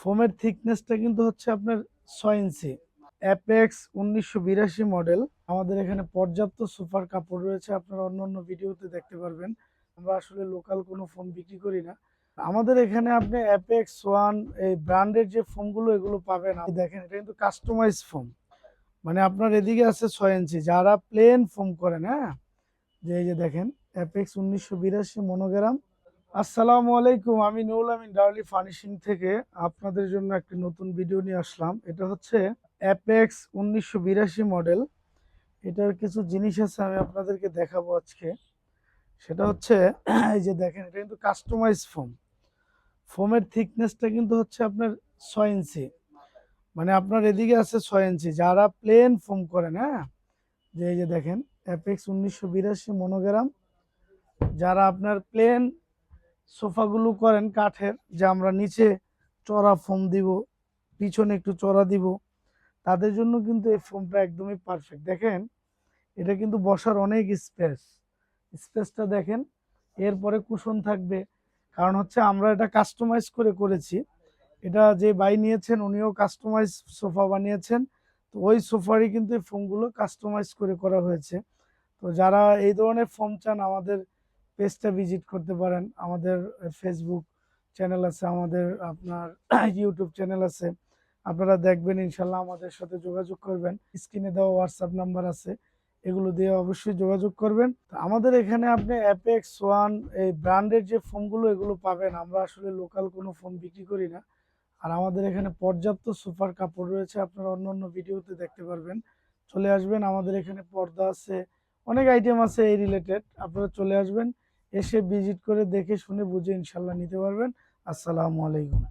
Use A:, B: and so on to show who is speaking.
A: ফোমের থিকনেসটা কিন্তু হচ্ছে আপনার ছয় ইঞ্চি। অ্যাপেক্স উনিশশো বিরাশি মডেল আমাদের এখানে পর্যাপ্ত সুপার কাপড় রয়েছে। আপনারা অন্য অন্য ভিডিওতে দেখতে পারবেন। আমরা আসলে লোকাল কোনো ফোন বিক্রি করি না। আমাদের এখানে আপনি অ্যাপেক্স ওয়ান এই ব্র্যান্ডের যে ফোমগুলো এগুলো পাবেন। আপনি দেখেন, এটা কিন্তু কাস্টমাইজ ফোম মানে আপনার এদিকে আছে ছয় ইঞ্চি। যারা প্লেন ফোম করেন হ্যাঁ? যে এই যে দেখেন অ্যাপেক্স উনিশশো বিরাশি মনোগ্রাম আসসালামু আলাইকুম, আমি নুরুল আমিন, ডাউলি ফার্নিশিং থেকে আপনাদের জন্য একটি নতুন ভিডিও নিয়ে আসলাম। এটা হচ্ছে অ্যাপেক্স উনিশশো বিরাশি মডেল। এটার কিছু জিনিস আছে, আমি আপনাদেরকে দেখাবো আজকে। সেটা হচ্ছে, এই যে দেখেন, এটা কিন্তু কাস্টমাইজ ফোম ফোমের থিকনেসটা কিন্তু হচ্ছে আপনার ছয় ইঞ্চি। মানে আপনার এদিকে আছে ছয় ইঞ্চি। যারা প্লেন ফোম করেন হ্যাঁ? যে এই যে দেখেন অ্যাপেক্স উনিশশো বিরাশি মনোগ্রাম যারা আপনার প্লেন সোফাগুলো করেন কাঠের, যে আমরা নিচে চড়া ফোম দিব, পিছনে একটু চড়া দিব। তাদের জন্য কিন্তু এই ফোমটা একদমই পারফেক্ট দেখেন, এটা কিন্তু বসার অনেক স্পেস স্পেসটা দেখেন, এরপরে কুশন থাকবে। কারণ হচ্ছে আমরা এটা কাস্টমাইজ করে করেছি। এটা যে বাই নিয়েছেন, উনিও কাস্টমাইজ সোফা বানিয়েছেন। তো ওই সোফারই কিন্তু এই ফোমগুলো কাস্টমাইজ করে করা হয়েছে। তো যারা এই ধরনের ফোম চান, আমাদের পেজটা ভিজিট করতে পারেন। আমাদের ফেসবুক চ্যানেল আছে, আমাদের আপনার ইউটিউব চ্যানেল আছে। আপনারা দেখবেন, ইনশাল্লাহ আমাদের সাথে যোগাযোগ করবেন। স্ক্রিনে দেওয়া হোয়াটসঅ্যাপ নাম্বার আছে, এগুলো দিয়ে অবশ্যই যোগাযোগ করবেন। আমাদের এখানে আপনি অ্যাপেক্স ওয়ান এই ব্র্যান্ডের যে ফোনগুলো, এগুলো পাবেন। আমরা আসলে লোকাল কোনো ফোন বিক্রি করি না। আর আমাদের এখানে পর্যাপ্ত সুপার কাপড় রয়েছে, আপনারা অন্য অন্য ভিডিওতে দেখতে পারবেন। চলে আসবেন, আমাদের এখানে পর্দা আছে, অনেক আইটেম আছে এই রিলেটেড আপনারা চলে আসবেন এসে ভিজিট করে দেখে শুনে বুঝে ইনশাল্লাহ নিতে পারবেন। আসসালামু আলাইকুম।